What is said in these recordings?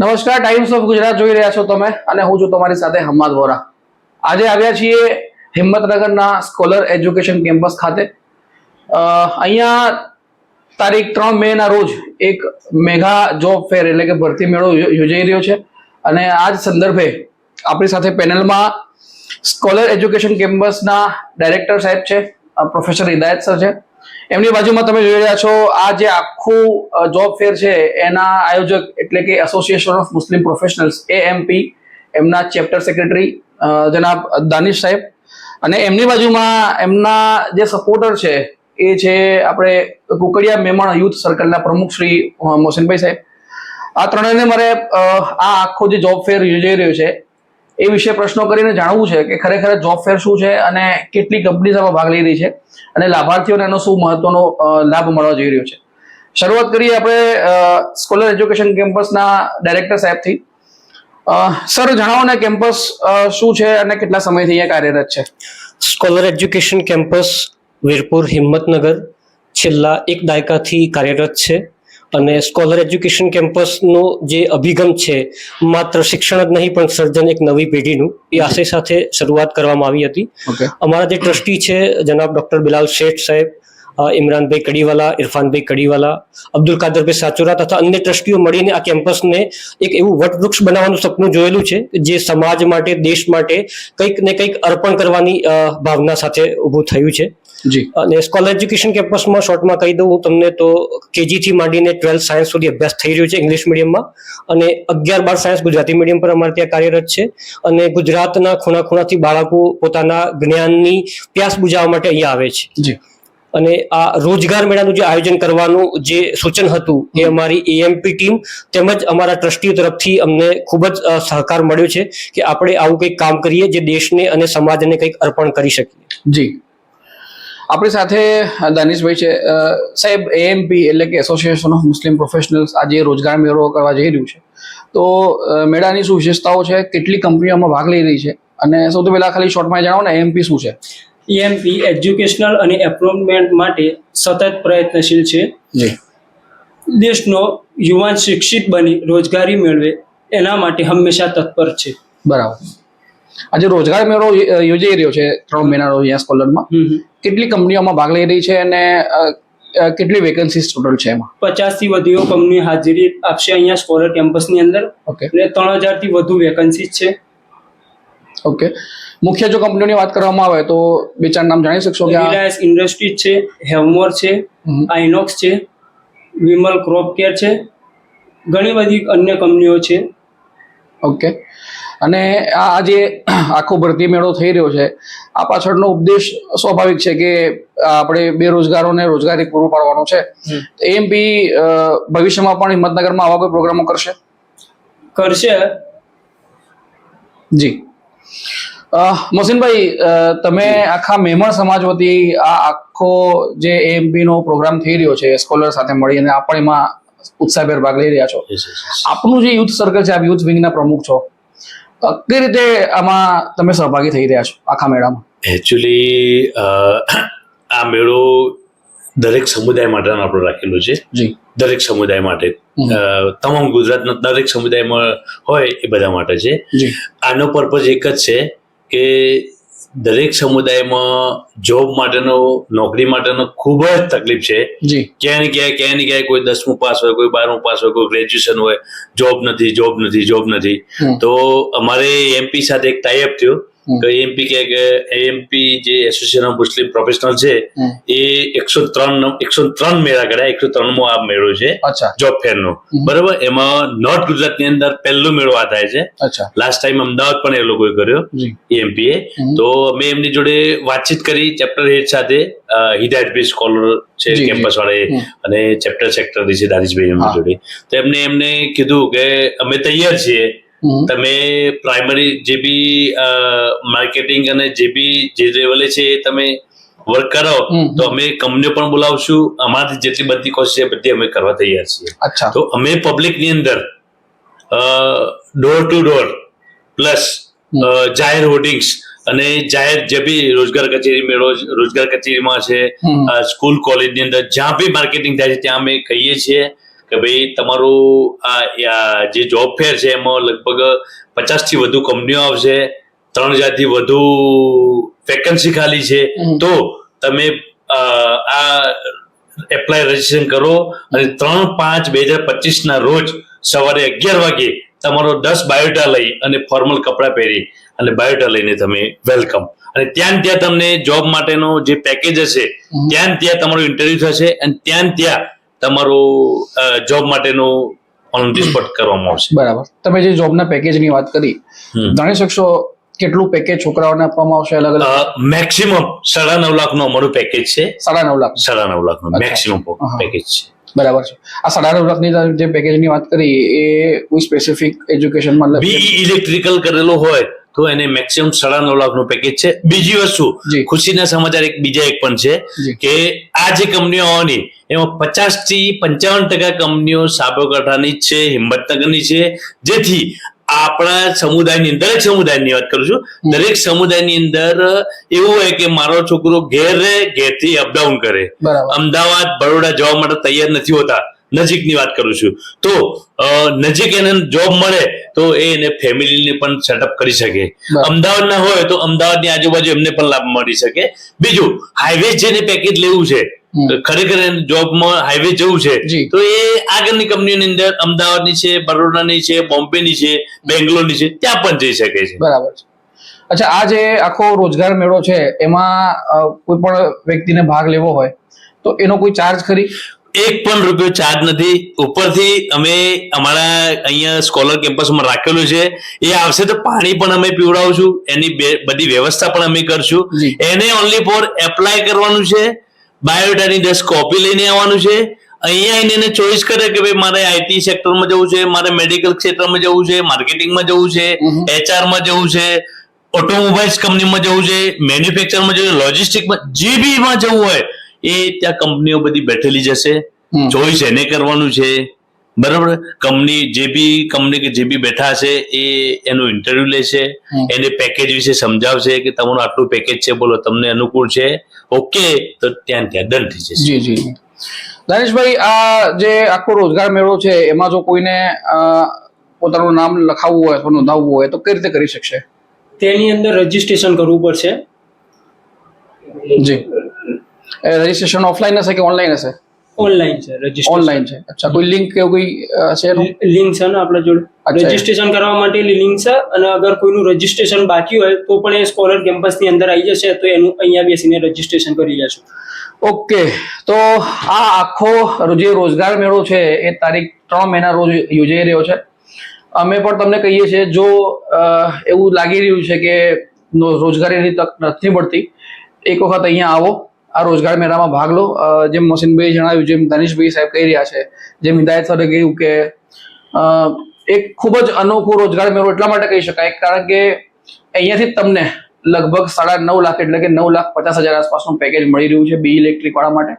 નમસ્કાર times of Gujarat જોઈ રહ્યા છો તમે અને હું છું તમારી સાથે હમ્મદ વોરા. આજે આવ્યા છીએ હિંમતનગરના સ્કોલર એજ્યુકેશન કેમ્પસ ખાતે. અહીંયા તારીખ ત્રણ મે ના રોજ એક મેગા જોબ ફેર એટલે કે ભરતી મેળો યોજાઈ રહ્યો છે અને આ જ સંદર્ભે આપણી સાથે પેનલમાં સ્કોલર એજ્યુકેશન કેમ્પસના ડાયરેક્ટર સાહેબ છે પ્રોફેસર હિદાયત સર છે. એમની બાજુમાં તમે જોઈ રહ્યા છો, આ જે આખું જોબ ફેર છે, એના આયોજક એટલે કે association of Muslim professionals AMP એમના ચેપ્ટર સેક્રેટરી જનાબ દાનિશ સાહેબ. અને એમની બાજુમાં એમના જે સપોર્ટર છે, એ છે આપણે કુકડિયા મેમણ યુથ સર્કલના પ્રમુખ શ્રી મોહસિનભાઈ સાહેબ. આ ત્રણેયને મારે આ આખો જે જોબ ફેર યોજાઈ રહ્યો છે એ વિશે પ્રશ્નો કરીને જાણવું છે કે ખરેખર જોબ ફેર શું છે અને કેટલી કંપનીઝ આમાં ભાગ લઈ રહી છે અને લાભાર્થીઓને એનો શું મહત્વનો લાભ મળવા જઈ રહ્યો છે. શરૂઆત કરીએ આપણે સ્કોલર એજ્યુકેશન કેમ્પસના ડાયરેક્ટર સાહેબથી સર જણાવો ને કેમ્પસ શું છે અને કેટલા સમયથી અહીંયા કાર્યરત છે? Scholar education campus Virpur Himmatnagar છેલ્લા એક દાયકાથી કાર્યરત છે. અને સ્કોલર એજ્યુકેશન કેમ્પસનો જે અભિગમ છે માત્ર શિક્ષણ જ નહીં પણ સર્જન એક નવી પેઢીનું એ આશય સાથે શરૂઆત કરવામાં આવી હતી. અમારા જે ટ્રસ્ટી છે જનાબ ડોક્ટર બિલાલ શેઠ સાહેબ ઇમરાનભાઈ કડીવાલા ઇરફાનભાઈ કડીવાલા અબ્દુલ કાદરભાઈ સાચુરા તથા અન્ય ટ્રસ્ટીઓ મળીને આ કેમ્પસને એક એવું વટવૃક્ષ બનાવવાનું સપનું જોયેલું છે જે સમાજ માટે દેશ માટે કંઈક ને કંઈક અર્પણ કરવાની ભાવના સાથે ઊભું થયું છે. અને સ્કોલર એજ્યુકેશન કેમ્પસમાં શોર્ટમાં કહી દઉં હું તમને તો કેજીથી માંડીને ટ્વેલ્થ સાયન્સ સુધી અભ્યાસ થઈ રહ્યો છે ઇંગ્લિશ મીડિયમમાં અને અગિયાર બાર સાયન્સ ગુજરાતી મીડિયમ પર અમારે ત્યાં કાર્યરત છે. અને ગુજરાતના ખૂણા ખૂણાથી બાળકો પોતાના જ્ઞાનની પ્યાસ બુજાવવા માટે અહીંયા આવે છે. જી. અને આ રોજગાર મેળાનું જે આયોજન કરવાનું જે સૂચન હતું એ અમારી એએમપી ટીમ તેમજ અમારા ટ્રસ્ટીઓ તરફથી અમને ખૂબ જ સહકાર મળ્યો છે કે આપણે આવું કંઈક કામ કરીએ જે દેશને અને સમાજને કંઈક અર્પણ કરી શકીએ. જી. આપણી સાથે દાનિશભાઈ છે. સાહેબ એએમપી એટલે કે એસોસિએશન ઓફ મુસ્લિમ પ્રોફેશનલ્સ આજે રોજગાર મેળો કરવા જઈ રહ્યું છે. તો મેળાની શું વિશેષતાઓ છે? કેટલી કંપનીઓમાં ભાગ લઈ રહી છે? અને સૌથી પહેલા ખાલી શોર્ટમાં જણાવો ને એએમપી શું છે? એએમપી એજ્યુકેશનલ અને એમ્પ્લોયમેન્ટ માટે સતત પ્રયત્નશીલ છે. જી. દેશનો યુવાન શિક્ષિત બની રોજગારી મેળવે એના માટે હંમેશા તત્પર છે. બરાબર. આજે રોજગાર મેળો યોજાઈ રહ્યો છે ત્રણ મહિનાનો રોજ અહીંયા સ્કોલરમાં. કેટલી કંપનીઓમાં ભાગ લઈ રહી છે અને કેટલી વેકન્સીઝ ટોટલ છે એમાં? પચાસથી વધુ કંપની હાજરી આપશે અહીંયા સ્કોલર કેમ્પસની અંદર. ઓકે. અને ત્રણ હજારથી વધુ વેકન્સીઝ છે. ઓકે. મુખ્ય જો કંપનીઓની વાત કરવામાં આવે તો બે ચાર નામ જાણી શકશો કે રિલાયન્સ ઇન્ડસ્ટ્રીઝ છે હેવમોર છે. આઇનોક્સ છે વિમલ ક્રોપ કેર છે ઘણી બધી અન્ય કંપનીઓ છે. ઓકે. અને આ આજે આખો ભરતી મેળો થઈ રહ્યો છે આ પાછળનો ઉપદેશ સ્વાભાવિક છે કે આપણે બેરોજગારોને રોજગારી પૂરું પાડવાનો છે. એમપી ભવિષ્યમાં પણ હિંમતનગરમાં આવા કોઈ પ્રોગ્રામો કરશે? કરશે. જી. મોહસિનભાઈ તમે આખા મહેમણ સમાજ વતી આ આખો જે એએમપી નો પ્રોગ્રામ થઈ રહ્યો છે સ્કોલર સાથે મળી અને આપ પણ એમાં ઉત્સાહભેર ભાગ લઈ રહ્યા છો. આપનું જે યુથ સર્કલ છે આપ યુથ વિંગના પ્રમુખ છો. કઈ રીતે આમાં તમે સહભાગી થઈ રહ્યા છો આખા મેળામાં? એકચ્યુઅલી આ મેળો દરેક સમુદાય માટે આપણે રાખેલો છે. દરેક સમુદાય માટે. તમામ ગુજરાતના દરેક સમુદાયમાં હોય એ બધા માટે છે. આનો પર્પઝ એક જ છે કે દરેક સમુદાયમાં જોબ માટેનો નોકરી માટેનો ખૂબ જ તકલીફ છે. ક્યાંય ક્યાંય ક્યાંય ક્યાંય કોઈ દસમું પાસ હોય કોઈ બારમું પાસ હોય કોઈ ગ્રેજ્યુએશન હોય જોબ નથી જોબ નથી જોબ નથી. તો અમારે એમપી સાથે એક ટાઈઅપ થયો. તો એમપી કે કે એમપી જે એસોસિએશન ઓફ મુસ્લિમ પ્રોફેશનલ છે એ એકસો ત્રણ એકસો ત્રણ મેળા કર્યા. એકસો ત્રણમો આ મેળો છે જોબ ફેરનો હમ. બરોબર? એમાં નોર્થ ગુજરાતની અંદર પહેલો મેળો આ થાય છે. લાસ્ટ ટાઈમ અમદાવાદ પણ એ લોકોએ કર્યો એએમપી એ. તો અમે એમની જોડે વાતચીત કરી ચેપ્ટર હેડ સાથે હિદાયતભાઈ સ્કોલર છે. કેમ્પસ વાળે અને ચેપ્ટર સેક્ટર છે દાનિશભાઈ એમની જોડે. તો એમને એમને કીધું કે અમે તૈયાર છીએ. તમે પ્રાઇમરી જે બી માર્કેટિંગ અને જે બી જે લેવલે છે એ તમે વર્ક કરો તો અમે કંપનીઓ પણ બોલાવશું. અમારાથી જેટલી બધી કોશિશ છે બધી અમે કરવા તૈયાર છીએ. તો અમે પબ્લિકની અંદર ડોર ટુ ડોર પ્લસ જાહેર હોર્ડિંગ્સ અને જાહેર જે બી રોજગાર કચેરી મેળો રોજગાર કચેરીમાં છે સ્કૂલ કોલેજની અંદર જ્યાં બી માર્કેટિંગ થાય છે ત્યાં અમે કહીએ છીએ. કે ભાઈ તમારું આ જે જોબ ફેર છે એમાં લગભગ પચાસથી વધુ કંપનીઓ આવશે ત્રણ હજારથી વધુ વેકન્સી ખાલી છે. તો તમે આ એપ્લાય રજીસ્ટ્રેશન કરો અને ત્રણ પાંચ બે હજાર પચીસના રોજ સવારે અગિયાર વાગે તમારો દસ બાયોટા લઈ અને ફોર્મલ કપડાં પહેરી અને બાયોટા લઈને તમે વેલકમ અને ત્યાં ત્યાં તમને જોબ માટેનો જે પેકેજ હશે ત્યાં ત્યાં તમારું ઇન્ટરવ્યુ થશે અને ત્યાં ત્યાં તમારું જોબ માટેનું ઓન ધી સ્પોટ કરવામાં આવશે. બરાબર. તમે જે જોબના પેકેજની વાત કરી જાણી શકશો કેટલું પેકેજ છોકરાઓને આપવામાં આવશે અલગ અલગ? મેક્સિમમ સાડા નવ લાખનું અમારું પેકેજ છે. સાડા નવ લાખ. સાડા નવ લાખનું. મેક્સિમમ. પેકેજ છે. બરાબર છે. આ સાડા નવ લાખની જે પેકેજની વાત કરી એ કોઈ સ્પેસિફિક એજ્યુકેશન મતલબ બીઈ ઇલેક્ટ્રિકલ કરેલો હોય તો એને મેક્સિમમ સાડા નવ લાખનું પેકેજ છે. બીજી વસ્તુ. ખુશીના સમાચાર એક બીજા એક પણ છે કે આ જે કંપનીઓ આવવાની એમાં પચાસથી પંચાવન ટકા કંપનીઓ સાબરકાંઠાની છે હિંમતનગરની છે. જેથી આપણા સમુદાયની દરેક સમુદાયની વાત કરું છું દરેક સમુદાયની અંદર એવું હોય કે મારો છોકરો ઘેર રહે ઘેરથી અપડાઉન કરે. અમદાવાદ બરોડા જવા માટે તૈયાર નથી હોતા. નજીકની વાત કરું છું. તો નજીક એને જોબ મળે તો એ એને ફેમિલીને પણ સેટઅપ કરી શકે. અમદાવાદના હોય તો અમદાવાદની આજુબાજુ એમને પણ લાભ મળી શકે. બીજું હાઈવે જેને પેકેજ લેવું છે ખરેખર જોબમાં હાઈવે જવું છે તો એ આગળની કંપનીઓની અંદર અમદાવાદની છે બરોડાની છે બોમ્બેની છે બેંગ્લોરની છે ત્યાં પણ જઈ શકે છે. બરાબર છે. અચ્છા આ જે આખો રોજગાર મેળો છે એમાં કોઈ પણ વ્યક્તિને ભાગ લેવો હોય તો એનો કોઈ ચાર્જ ખરી? એક પણ રૂપિયો ચાર્જ નથી. ઉપરથી અમે અમારા અહીંયા સ્કોલર કેમ્પસમાં રાખેલું છે. એ આવશે તો પાણી પણ અમે પીવડાવશું. એની બધી વ્યવસ્થા પણ અમે કરશું. એને ઓનલી ફોર એપ્લાય કરવાનું છે. બાયોડાની દસ કોપી લઈને આવવાનું છે. અહીંયા આવીને એને ચોઈસ કરે કે ભાઈ મારે આઈટી સેક્ટરમાં જવું છે મારે મેડિકલ ક્ષેત્રમાં જવું છે માર્કેટિંગમાં જવું છે એચઆરમાં જવું છે ઓટોમોબાઈલ્સ કંપનીમાં જવું છે મેન્યુફેક્ચરમાં જવું છે લોજિસ્ટિકમાં જે બી જવું હોય એ ત્યાં કંપનીઓ બધી બેઠેલી જશે. ચોઈસ એને કરવાનું છે. બરાબર? કંપની જે બી કંપની કે જે બી બેઠા છે એ એનું ઇન્ટરવ્યુ લેશે એને પેકેજ વિશે સમજાવશે કે તમારું આટલું પેકેજ છે બોલો તમને અનુકૂળ છે. ઓકે તો ત્યાં ત્યાં ડન થઈ જશે. જી જી. જી. આ જે આખો રોજગાર મેળો છે એમાં જો કોઈને પોતાનું નામ લખાવવું હોય અથવા નોંધાવવું હોય તો કઈ રીતે કરી શકશે? તેની અંદર રજીસ્ટ્રેશન કરવું પડશે. જી. રજીસ્ટ્રેશન ઓફલાઈન હશે કે ઓનલાઈન હશે? ઓનલાઈન છે રજીસ્ટ્રેશન ઓનલાઈન છે. અચ્છા કોઈ લિંક કે કોઈ છે? લિંક છે ને આપણા જોડે. રજીસ્ટ્રેશન કરવા માટેની લિંક છે અને અગર કોઈનું રજીસ્ટ્રેશન બાકી હોય તો પણ એ સ્કોલર કેમ્પસની અંદર આવી જશે તો એનું અહીંયા બેસીને રજીસ્ટ્રેશન કરી લેશું ઓકે તો આ આખો જે રોજગાર મેળો છે એ તારીખ ત્રણ મહિના રોજ યોજાઈ રહ્યો છે. અમે પણ તમને કહીએ છીએ જો એવું લાગી રહ્યું છે કે નો- રોજગારીની તક નથી મળતી એક વખત અહીંયા આવો. આ રોજગાર મેળામાં ભાગ લો. જેમ મોસીનભાઈ જણાવ્યું, જેમ દાનિશભાઈ સાહેબ કહી રહ્યા છે, જેમ હિદાયત સરે કહ્યું કે એક ખૂબ જ અનોખો રોજગાર મેળો એટલા માટે કહી શકાય, કારણ કે અહીંયાથી તમને લગભગ સાડા નવ લાખ એટલે કે નવ લાખ પચાસ હજાર આસપાસનું પેકેજ મળી રહ્યું છે બી ઇલેક્ટ્રિક વાળા માટે.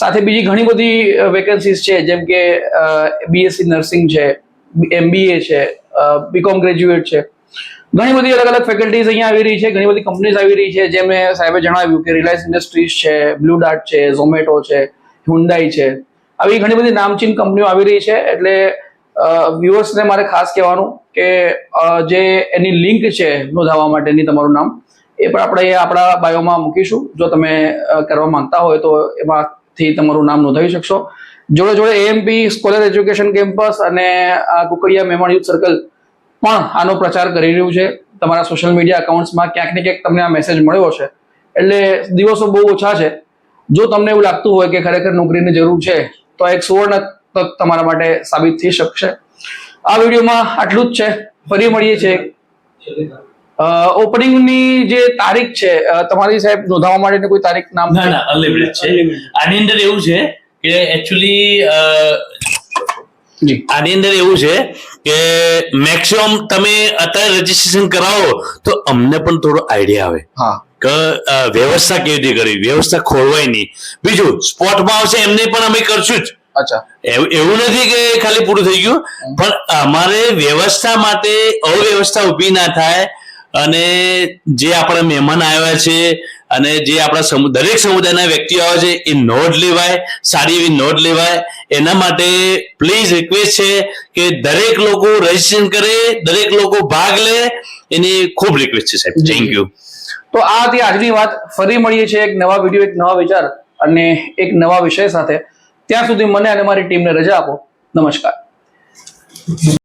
સાથે બીજી ઘણી બધી વેકેન્સીઝ છે, જેમ કે બીએસસી નર્સિંગ છે એમબીએ છે બીકોમ ગ્રેજ્યુએટ છે. ઘણી બધી અલગ અલગ ફેકલ્ટીઝ અહીંયા આવી રહી છે, ઘણી બધી કંપનીઝ આવી રહી છે, જે મેં સાહેબે જણાવ્યું કે રિલાયન્સ ઇન્ડસ્ટ્રીઝ છે બ્લુ ડાર્ટ છે ઝોમેટો છે હ્યુન્ડાઈ છે. આવી ઘણી બધી નામચીન કંપનીઓ આવી રહી છે, એટલે વ્યુઅર્સને મારે ખાસ કહેવાનું કે જે એની લિંક છે નોંધાવવા માટેની તમારું નામ, એ પણ આપણે આપણા બાયોમાં મૂકીશું. જો તમે કરવા માંગતા હોય તો એમાંથી તમારું નામ નોંધાવી શકશો. જોડે જોડે એએમપી સ્કોલર એજ્યુકેશન કેમ્પસ અને કુકડિયા મહેમાન યુથ સર્કલ પણ આનો પ્રચાર કરી રહ્યું છે. તમારા સોશિયલ મીડિયા અકાઉન્ટ્સમાં ક્યાંક ને ક્યાંક તમને આ મેસેજ મળ્યો છે એટલે દિવસો બહુ ઓછા છે. જો તમને એવું લાગતું હોય કે ખરેખર નોકરીની જરૂર છે તો આ એક સુવર્ણ તક તમારા માટે સાબિત થઈ શકશે. આ વિડીયોમાં આટલું જ છે. ફરી મળીએ છીએ. ઓપનિંગની જે તારીખ છે તમારી સાહેબ નોંધાવવા માટેની કોઈ તારીખ નામ ના ના અનલિમિટેડ છે. આની અંદર એવું છે કે એકચ્યુઅલી આની અંદર એવું છે કે મેક્સિમમ તમે અત્યારે રજીસ્ટ્રેશન કરાવો તો અમને પણ થોડો આઈડિયા આવે. હા. કે વ્યવસ્થા કેવી રીતે કરવી? વ્યવસ્થા ખોરવાય નહીં. બીજું સ્પોટમાં આવશે એમને પણ અમે કરશું જ. અચ્છા. એવું એવું નથી કે ખાલી પૂરું થઈ ગયું. પણ અમારે વ્યવસ્થા માટે અવ્યવસ્થા ઊભી ના થાય અને જે આપણા મહેમાન આવ્યા છે અને જે આપણા દરેક સમુદાયના વ્યક્તિઓ આવે છે, એ નોંધ લેવાય, સારી એવી નોંધ લેવાય. એના માટે પ્લીઝ રિક્વેસ્ટ છે કે દરેક લોકો રજીસ્ટ્રેશન કરે, દરેક લોકો ભાગ લે. એની ખૂબ રિક્વેસ્ટ છે સાહેબ. થેન્ક યુ તો આ હતી આજની વાત. ફરી મળીએ છીએ એક નવા વીડિયો એક નવા વિચાર અને એક નવા વિષય સાથે. ત્યાં સુધી મને અને મારી ટીમને રજા આપો. નમસ્કાર.